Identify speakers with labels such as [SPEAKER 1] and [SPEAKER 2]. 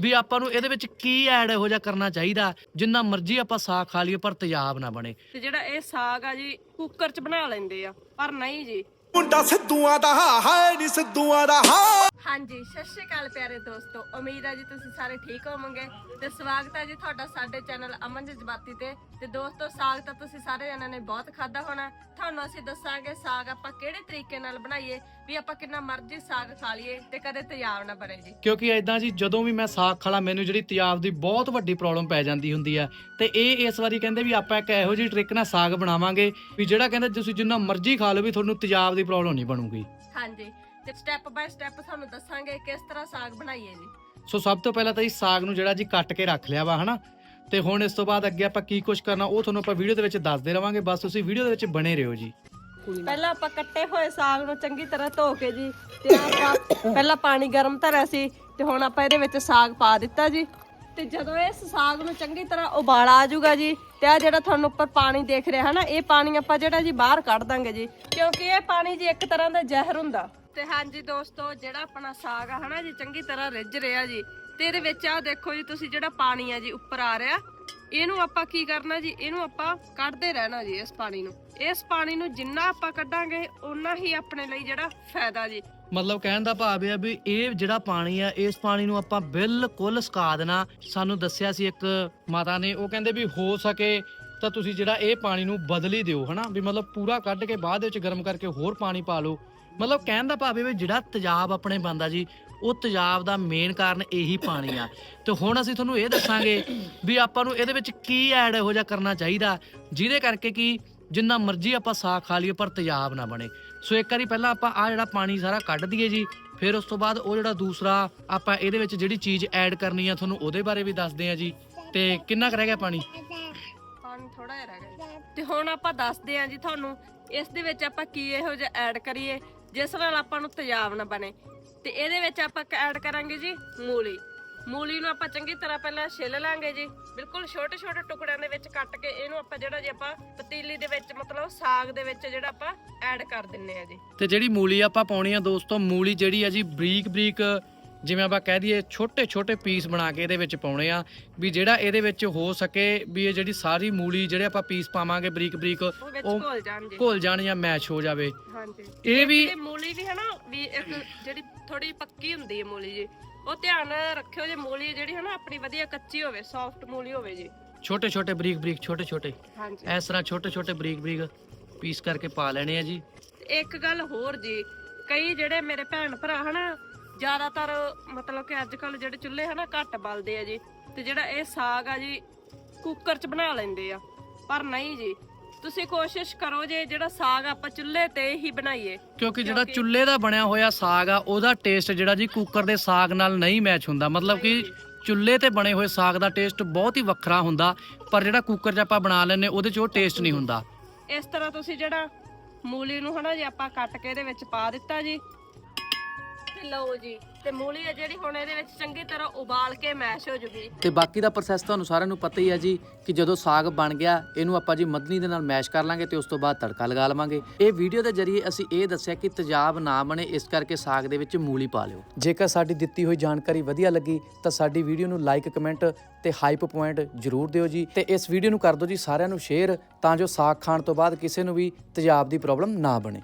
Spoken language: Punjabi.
[SPEAKER 1] ਵੀ ਆਪਾਂ ਨੂੰ ਇਹਦੇ ਵਿੱਚ ਕੀ ਐਡ ਇਹੋ ਜਿਹਾ ਕਰਨਾ ਚਾਹੀਦਾ ਜਿੰਨਾ ਮਰਜ਼ੀ ਆਪਾਂ ਸਾਗ ਖਾ ਲਈਏ ਪਰ ਤੇਜ਼ਾਬ ਨਾ ਬਣੇ।
[SPEAKER 2] ਤੇ ਜਿਹੜਾ ਇਹ ਸਾਗ ਆ ਜੀ ਕੁੱਕਰ 'ਚ ਬਣਾ ਲੈਂਦੇ ਆ ਪਰ ਨਹੀਂ ਜੀ।
[SPEAKER 3] ਮੁੰਡਾ ਸਿੱਧੂਆਂ ਦਾ ਹਾਏ ਨੀ ਸਿੱਧੂਆਂ ਦਾ ਹਾ
[SPEAKER 2] ਹਾਂਜੀ ਸਤਿ ਸ਼੍ਰੀ ਅਕਾਲ ਪਿਆਰੇ ਦੋਸਤੋ। ਉਮੀਦ ਹੈ ਜੀ ਤੁਸੀਂ ਸਾਰੇ ਠੀਕ ਹੋਵੋਗੇ ਤੇ ਸਵਾਗਤ ਹੈ ਜੀ ਤੁਹਾਡਾ ਸਾਡੇ ਚੈਨਲ ਅਮਨ ਜਜ਼ਬਾਤੀ ਤੇ। ਤੇ ਦੋਸਤੋ ਸਾਗ ਤਾਂ ਤੁਸੀਂ ਸਾਰੇ ਜਣਾਂ ਨੇ ਬਹੁਤ ਖਾਦਾ ਹੋਣਾ। ਤੁਹਾਨੂੰ ਅਸੀਂ ਦੱਸਾਂਗੇ ਸਾਗ ਆਪਾਂ ਕਿਹੜੇ ਤਰੀਕੇ ਨਾਲ ਬਣਾਈਏ ਵੀ ਆਪਾਂ ਕਿੰਨਾ ਮਰਜ਼ੀ ਸਾਗ ਖਾ ਲਈਏ ਤੇ ਕਦੇ ਤੇਜ਼ਾਬ ਨਾ ਬਣੇ ਜੀ।
[SPEAKER 1] ਕਿਉਂਕਿ ਐਦਾਂ ਜੀ ਜਦੋਂ ਵੀ ਮੈਂ ਸਾਗ ਖਾਲਾ ਮੈਨੂੰ ਜਿਹੜੀ ਤੇਜ਼ਾਬ ਦੀ ਬਹੁਤ ਵੱਡੀ ਪ੍ਰੋਬਲਮ ਪੈ ਜਾਂਦੀ ਹੁੰਦੀ ਆ ਤੇ ਇਹ ਇਸ ਵਾਰੀ ਕਹਿੰਦੇ ਵੀ ਆਪਾਂ ਇੱਕ ਇਹੋ ਜਿਹੀ ਟ੍ਰਿਕ ਨਾਲ ਸਾਗ ਬਣਾਵਾਂਗੇ ਵੀ ਜਿਹੜਾ ਕਹਿੰਦੇ ਤੁਸੀਂ ਜਿੰਨਾ ਮਰਜ਼ੀ ਖਾ ਲਓ ਵੀ ਤੁਹਾਨੂੰ ਤੇਜ਼ਾਬ ਦੀ ਪ੍ਰੋਬਲਮ ਨਹੀਂ ਬਣੂਗੀ।
[SPEAKER 2] ਹਾਂਜੀ। ਤੇ ਸਟੈਪ ਬਾਏ ਸਟੈਪ ਤੁਹਾਨੂੰ ਦੱਸਾਂਗੇ ਕਿਸ ਤਰ੍ਹਾਂ ਸਾਗ ਬਣਾਈਏ ਜੀ।
[SPEAKER 1] ਸੋ ਸਭ ਤੋਂ ਪਹਿਲਾਂ ਤਾਂ ਜੀ ਸਾਗ ਨੂੰ ਜਿਹੜਾ ਜੀ ਕੱਟ ਕੇ ਰੱਖ ਲਿਆ ਵਾ ਹਨਾ? ਤੇ ਹੁਣ ਇਸ ਤੋਂ ਬਾਅਦ ਅੱਗੇ ਆਪਾਂ ਕੀ ਕੁਝ ਕਰਨਾ ਉਹ ਤੁਹਾਨੂੰ ਆਪਾਂ ਵੀਡੀਓ ਦੇ ਵਿੱਚ ਦੱਸਦੇ ਰਵਾਂਗੇ। ਬਸ ਤੁਸੀਂ ਵੀਡੀਓ ਦੇ ਵਿੱਚ ਬਣੇ ਰਹੋ ਜੀ।
[SPEAKER 2] ਪਹਿਲਾਂ ਆਪਾਂ ਕੱਟੇ ਹੋਏ ਸਾਗ ਨੂੰ ਚੰਗੀ ਤਰ੍ਹਾਂ ਧੋ ਕੇ ਜੀ ਤੇ ਆਪਾਂ ਪਹਿਲਾਂ ਪਾਣੀ ਗਰਮ ਧਰਿਆ ਸੀ ਤੇ ਹੁਣ ਆਪਾਂ ਇਹਦੇ ਵਿੱਚ ਸਾਗ ਪਾ ਦਿੱਤਾ ਜੀ। ਤੇ ਜਦੋਂ ਇਸ ਸਾਗ ਨੂੰ ਚੰਗੀ ਤਰ੍ਹਾਂ ਉਬਾਲ ਆ ਜਾਊਗਾ ਜੀ ਤੇ ਆ ਜਿਹੜਾ ਤੁਹਾਨੂੰ ਉੱਪਰ ਪਾਣੀ ਦੇਖ ਰਿਹਾ ਹੈ ਨਾ ਇਹ ਪਾਣੀ ਆਪਾਂ ਜਿਹੜਾ ਜੀ ਬਾਹਰ ਕੱਢ ਦਾਂਗੇ ਜੀ ਕਿਉਂਕਿ ਇਹ ਪਾਣੀ ਜੀ ਇੱਕ ਤਰ੍ਹਾਂ ਦਾ ਜ਼ਹਿਰ ਹੁੰਦਾ। ਤੇ ਹਾਂਜੀ ਦੋਸਤੋ, ਜਿਹੜਾ ਆਪਣਾ ਸਾਗ ਆ ਹਨਾ ਜੀ, ਚੰਗੀ ਤਰ੍ਹਾਂ ਰਿੱਝ ਰਿਹਾ ਜੀ। ਤੇ ਇਹਦੇ ਵਿੱਚ ਆ ਦੇਖੋ ਜੀ, ਤੁਸੀਂ ਜਿਹੜਾ ਪਾਣੀ ਆ ਜੀ, ਉੱਪਰ ਆ ਰਿਹਾ। ਇਹਨੂੰ ਆਪਾਂ ਕੀ ਕਰਨਾ ਜੀ, ਇਹਨੂੰ ਆਪਾਂ ਕੱਢਦੇ ਰਹਿਣਾ ਜੀ ਇਸ ਪਾਣੀ ਨੂੰ। ਇਸ ਪਾਣੀ ਨੂੰ ਜਿੰਨਾ ਆਪਾਂ ਕੱਢਾਂਗੇ ਉਨਾ ਹੀ ਆਪਣੇ ਲਈ ਜਿਹੜਾ ਫਾਇਦਾ ਜੀ।
[SPEAKER 1] ਮਤਲਬ ਕਹਿਣ ਦਾ ਭਾਵ ਇਹ ਆ ਵੀ ਇਹ ਜਿਹੜਾ ਪਾਣੀ ਆ, ਇਸ ਪਾਣੀ ਨੂੰ ਆਪਾਂ ਬਿਲਕੁਲ ਸੁਕਾ ਦੇਣਾ। ਸਾਨੂੰ ਦੱਸਿਆ ਸੀ ਇੱਕ ਮਾਤਾ ਨੇ, ਉਹ ਕਹਿੰਦੇ ਵੀ ਹੋ ਸਕੇ ਤਾਂ ਤੁਸੀਂ ਜਿਹੜਾ ਇਹ ਪਾਣੀ ਨੂੰ ਬਦਲੀ ਦਿਓ, ਹਨਾ? ਵੀ ਮਤਲਬ ਪੂਰਾ ਕੱਢ ਕੇ ਬਾਅਦ ਵਿੱਚ ਗਰਮ ਕਰਕੇ ਹੋਰ ਪਾਣੀ ਪਾ ਲਓ। ਮਤਲਬ ਕਹਿਣ ਦਾ ਭਾਵ ਇਹ ਵੀ ਜਿਹੜਾ ਤੇਜ਼ਾਬ ਆਪਣੇ ਬੰਦਾ ਜੀ, ਉਹ ਤੇਜ਼ਾਬ ਦਾ ਮੇਨ ਕਾਰਨ ਇਹੀ ਪਾਣੀ ਆ। ਤੇ ਹੁਣ ਅਸੀਂ ਤੁਹਾਨੂੰ ਇਹ ਦੱਸਾਂਗੇ ਵੀ ਆਪਾਂ ਨੂੰ ਇਹਦੇ ਵਿੱਚ ਕੀ ਐਡ ਇਹੋ ਜਿਹਾ ਕਰਨਾ ਚਾਹੀਦਾ, ਜਿਹਦੇ ਕਰਕੇ ਕਿ ਜਿੰਨਾ ਮਰਜ਼ੀ ਆਪਾਂ ਸਾਗ ਖਾ ਲਈਏ, ਪਰ ਤੇਜ਼ਾਬ ਨਾ ਬਣੇ। ਸੋ ਇੱਕ ਵਾਰੀ ਪਹਿਲਾਂ ਆਪਾਂ ਆ ਜਿਹੜਾ ਪਾਣੀ ਸਾਰਾ ਕੱਢ ਦਈਏ ਜੀ, ਫਿਰ ਉਸ ਤੋਂ ਬਾਅਦ ਉਹ ਜਿਹੜਾ ਦੂਸਰਾ ਆਪਾਂ ਇਹਦੇ ਵਿੱਚ ਜਿਹੜੀ ਚੀਜ਼ ਐਡ ਕਰਨੀ ਆ, ਤੁਹਾਨੂੰ ਉਹਦੇ ਬਾਰੇ ਵੀ ਦੱਸਦੇ ਆ ਜੀ। ਤੇ ਕਿੰਨਾ ਕੁ ਰਹਿ ਗਿਆ ਪਾਣੀ?
[SPEAKER 2] ਪਾਣੀ ਥੋੜਾ ਜਿਹਾ ਰਹਿ ਗਿਆ ਤੇ ਹੁਣ ਆਪਾਂ ਦੱਸਦੇ ਹਾਂ ਜੀ ਤੁਹਾਨੂੰ, ਇਸ ਦੇ ਵਿੱਚ ਆਪਾਂ ਕੀ ਇਹੋ ਜਿਹਾ ਐਡ ਕਰੀਏ ਜਿਸ ਨਾਲ ਆਪਾਂ ਨੂੰ ਤੇਜ਼ਾਬ ਨਾ ਬਣੇ। ਤੇ ਇਹਦੇ ਵਿੱਚ ਆਪਾਂ ਐਡ ਕਰਾਂਗੇ ਜੀ ਮੂਲੀ। ਮੂਲੀ ਨੂੰ ਆਪਾਂ ਚੰਗੀ ਤਰ੍ਹਾਂ ਪਹਿਲਾਂ ਛਿੱਲ ਲਾਂਗੇ ਜੀ। ਬਿਲਕੁਲ ਛੋਟੇ ਛੋਟੇ ਟੁਕੜਿਆਂ ਦੇ ਵਿੱਚ ਕੱਟ ਕੇ ਇਹਨੂੰ ਆਪਾਂ ਜਿਹੜਾ ਜੀ ਆਪਾਂ ਪਤੀਲੀ ਦੇ ਵਿੱਚ ਮਤਲਬ ਸਾਗ ਦੇ ਵਿੱਚ ਜਿਹੜਾ ਆਪਾਂ ਐਡ ਕਰ ਦਿੰਨੇ ਆ ਜੀ।
[SPEAKER 1] ਤੇ ਜਿਹੜੀ ਮੂਲੀ ਆਪਾਂ ਪਾਉਣੀ ਆ ਦੋਸਤੋ, ਮੂਲੀ ਜਿਹੜੀ ਆ ਜੀ ਬਰੀਕ ਬਰੀਕ ਜਿਵੇਂ ਆਪਾਂ ਕਹਿ ਦਈਏ ਛੋਟੇ ਛੋਟੇ ਪੀਸ ਬਣਾ ਕੇ ਇਹਦੇ ਵਿੱਚ ਪਾਉਣੇ ਆ ਵੀ ਜਿਹੜਾ ਇਹਦੇ ਵਿੱਚ ਹੋ ਸਕੇ ਵੀ ਇਹ ਜਿਹੜੀ ਸਾਰੀ ਮੂਲੀ ਜਿਹੜੇ ਆਪਾਂ ਪੀਸ ਪਾਵਾਂਗੇ ਬਰੀਕ ਬਰੀਕ
[SPEAKER 2] ਉਹ ਘੋਲ ਜਾਣ ਜੀ
[SPEAKER 1] ਘੁਲ ਜਾਣ ਜਾਂ ਮੈਸ਼ ਹੋ ਜਾਵੇ।
[SPEAKER 2] ਹਾਂਜੀ।
[SPEAKER 1] ਇਹ ਵੀ
[SPEAKER 2] ਤੇ ਮੂਲੀ ਵੀ ਹੈ ਨਾ ਵੀ ਇੱਕ ਜਿਹੜੀ ਥੋੜੀ ਪੱਕੀ ਹੁੰਦੀ ਹੈ ਮੂਲੀ ਜੀ ਉਹ ਧਿਆਨ ਰੱਖਿਓ ਜੇ ਮੂਲੀ ਜਿਹੜੀ ਹੈ ਨਾ ਆਪਣੀ ਵਧੀਆ ਕੱਚੀ ਹੋਵੇ ਸੌਫਟ ਮੂਲੀ ਹੋਵੇ ਜੀ।
[SPEAKER 1] ਛੋਟੇ ਛੋਟੇ ਬਰੀਕ ਬਰੀਕ ਛੋਟੇ ਛੋਟੇ
[SPEAKER 2] ਹਾਂਜੀ।
[SPEAKER 1] ਇਸ ਤਰ੍ਹਾਂ ਛੋਟੇ ਛੋਟੇ ਬਰੀਕ ਬਰੀਕ ਪੀਸ ਕਰਕੇ ਪਾ ਲੈਣੇ ਆ ਜੀ।
[SPEAKER 2] ਤੇ ਇੱਕ ਗੱਲ ਹੋਰ ਜੀ ਕਈ ਜਿਹੜੇ ਮੇਰੇ ਭੈਣ ਭਰਾ ਹਨਾ ਜ਼ਿਆਦਾਤਰ ਮਤਲਬ ਕਿ ਅੱਜ ਕੱਲ ਜਿਹੜੇ ਚੁੱਲ੍ਹੇ ਹਨਾ ਘੱਟ ਬਲਦੇ ਆ ਜੀ ਤੇ ਜਿਹੜਾ ਇਹ ਸਾਗ ਆ ਜੀ ਕੁੱਕਰ 'ਚ ਬਣਾ ਲੈਂਦੇ ਆ ਪਰ ਨਹੀਂ ਜੀ। ਤੁਸੀਂ ਕੋਸ਼ਿਸ਼ ਕਰੋ ਜੇ ਜਿਹੜਾ ਸਾਗ ਆਪਾਂ ਚੁੱਲ੍ਹੇ ਤੇ ਹੀ ਬਣਾਈਏ
[SPEAKER 1] ਕਿਉਂਕਿ ਜਿਹੜਾ ਚੁੱਲ੍ਹੇ ਦਾ ਬਣਿਆ ਹੋਇਆ ਸਾਗ ਆ ਉਹਦਾ ਟੇਸਟ ਜਿਹੜਾ ਜੀ ਕੁੱਕਰ ਦੇ ਸਾਗ ਨਾਲ ਨਹੀਂ ਮੈਚ ਹੁੰਦਾ। ਮਤਲਬ ਕਿ ਚੁੱਲ੍ਹੇ ਤੇ ਬਣੇ ਹੋਏ ਸਾਗ ਦਾ ਟੇਸਟ ਬਹੁਤ ਹੀ ਵੱਖਰਾ ਹੁੰਦਾ ਪਰ ਜਿਹੜਾ ਕੁੱਕਰ 'ਚ ਆਪਾਂ ਬਣਾ ਲੈਂਦੇ ਉਹਦੇ 'ਚ ਉਹ ਟੇਸਟ ਨਹੀਂ ਹੁੰਦਾ।
[SPEAKER 2] ਇਸ ਤਰ੍ਹਾਂ ਤੁਸੀਂ ਜਿਹੜਾ ਮੂਲੀ ਨੂੰ ਹਨਾ ਜੇ ਆਪਾਂ ਕੱਟ ਕੇ ਇਹਦੇ ਵਿੱਚ ਪਾ ਦਿੱਤਾ ਜੀ ਲਓ ਜੀ। ਤੇ ਮੂਲੀ ਆ ਜਿਹੜੀ ਹੁਣ ਇਹਦੇ ਵਿੱਚ ਚੰਗੀ ਤਰ੍ਹਾਂ ਉਬਾਲ ਕੇ ਮੈਸ਼ ਹੋ ਜੂਗੀ।
[SPEAKER 4] ਤੇ ਬਾਕੀ ਦਾ ਪ੍ਰੋਸੈਸ ਤੁਹਾਨੂੰ ਸਾਰਿਆਂ ਨੂੰ ਪਤਾ ਹੀ ਹੈ ਜੀ ਕਿ ਜਦੋਂ ਸਾਗ ਬਣ ਗਿਆ, ਇਹਨੂੰ ਆਪਾਂ ਜੀ ਮੱਧਨੀ ਦੇ ਨਾਲ ਮੈਸ਼ ਕਰ ਲਾਂਗੇ ਤੇ ਉਸ ਤੋਂ ਬਾਅਦ ਤੜਕਾ ਲਗਾ ਲਵਾਂਗੇ। ਇਹ ਵੀਡੀਓ ਦੇ ਜ਼ਰੀਏ ਅਸੀਂ ਇਹ ਦੱਸਿਆ ਕਿ ਤੇਜ਼ਾਬ ਨਾ ਬਣੇ, ਇਸ ਕਰਕੇ ਸਾਗ ਦੇ ਵਿੱਚ ਮੂਲੀ ਪਾ ਲਿਓ। ਜੇਕਰ ਸਾਡੀ ਦਿੱਤੀ ਹੋਈ ਜਾਣਕਾਰੀ ਵਧੀਆ ਲੱਗੀ, ਤਾਂ ਸਾਡੀ ਵੀਡੀਓ ਨੂੰ ਲਾਈਕ ਕਮੈਂਟ ਤੇ ਹਾਈਪ ਪੁਆਇੰਟ ਜਰੂਰ ਦਿਓ ਜੀ। ਤੇ ਇਸ ਵੀਡੀਓ ਨੂੰ ਕਰ ਦਿਓ ਜੀ ਸਾਰਿਆਂ ਨੂੰ ਸ਼ੇਅਰ ਤਾਂ ਜੋ ਸਾਗ ਖਾਣ ਤੋਂ ਬਾਅਦ ਕਿਸੇ ਨੂੰ ਵੀ ਤੇਜ਼ਾਬ ਦੀ ਪ੍ਰੋਬਲਮ ਨਾ ਬਣੇ।